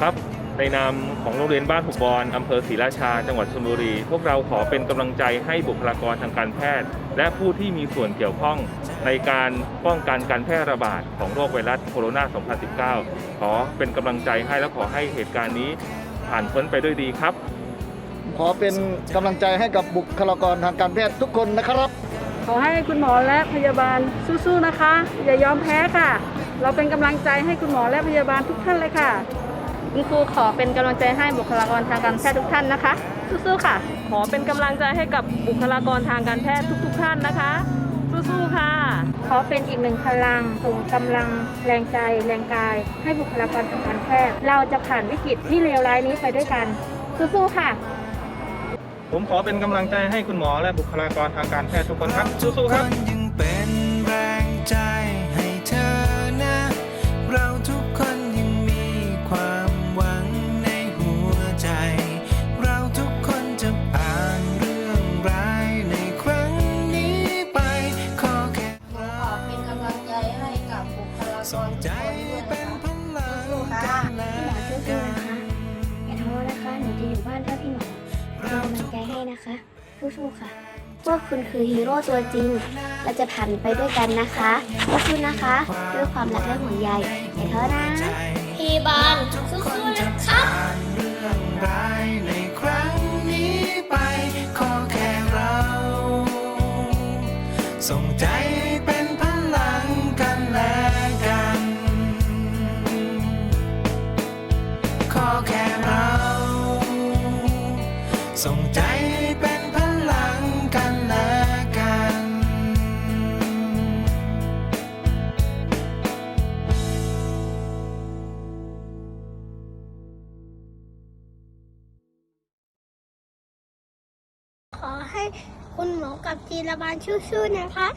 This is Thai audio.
ครับ ในนามของโรงเรียนบ้านหุบบอนอำเภอศรีราชา จังหวัดชลบุรี พวกเราขอเป็นกำลังใจให้บุคลากรทางการแพทย์ และผู้ที่มีส่วนเกี่ยวข้องในการป้องกันการแพร่ระบาดของโรคไวรัสโคโรนา 2019 ขอเป็นกำลังใจให้และขอให้เหตุการณ์นี้ผ่านพ้นไปด้วยดีครับ ขอเป็นกำลังใจให้กับบุคลากรทางการแพทย์ทุกคนนะครับ ขอให้คุณหมอและพยาบาลสู้ๆนะคะ อย่ายอมแพ้ค่ะ เราเป็นกำลังใจให้คุณหมอและพยาบาลทุกท่านเลยค่ะ คุณครูขอเป็นกำลังใจให้บุคลากรทางการแพทย์ทุกท่านนะคะ สู้ๆค่ะ ขอเป็นกำลังใจให้กับบุคลากรทางการแพทย์ทุก ๆ ท่านนะคะ สู้ๆค่ะ ขอเป็นอีกหนึ่งพลังส่งกำลังแรงใจแรงกาย ให้บุคลากรทางการแพทย์ เราจะผ่านวิกฤตที่เลวร้ายนี้ไปด้วยกัน สู้ๆค่ะ ผมขอเป็นกำลังใจให้คุณหมอและบุคลากรทางการแพทย์ทุกคนครับทุกสู้ๆคครับ ส่งใจเป็นพลังกันและพี่หมอนะคะอย่าท้อนะคะหนูจะอยู่บ้านเพื่อพี่หมอเป็นกำลังใจให้นะคะสู้ๆค่ะพวกคุณคือฮีโร่ตัวจริงเราจะผ่านไปด้วยกันนะคะสู้ๆนะคะ ด้วยความรักและห่วงใยอย่าท้อนะพี่บาลสู้ๆนะครับเรื่องร้ายในครั้งนี้ไปขอแค่เราส่งใจ ส่งใจเป็นพลังกันและกัน ขอให้คุณหมอกับทีละบาลสู้ๆนะคะ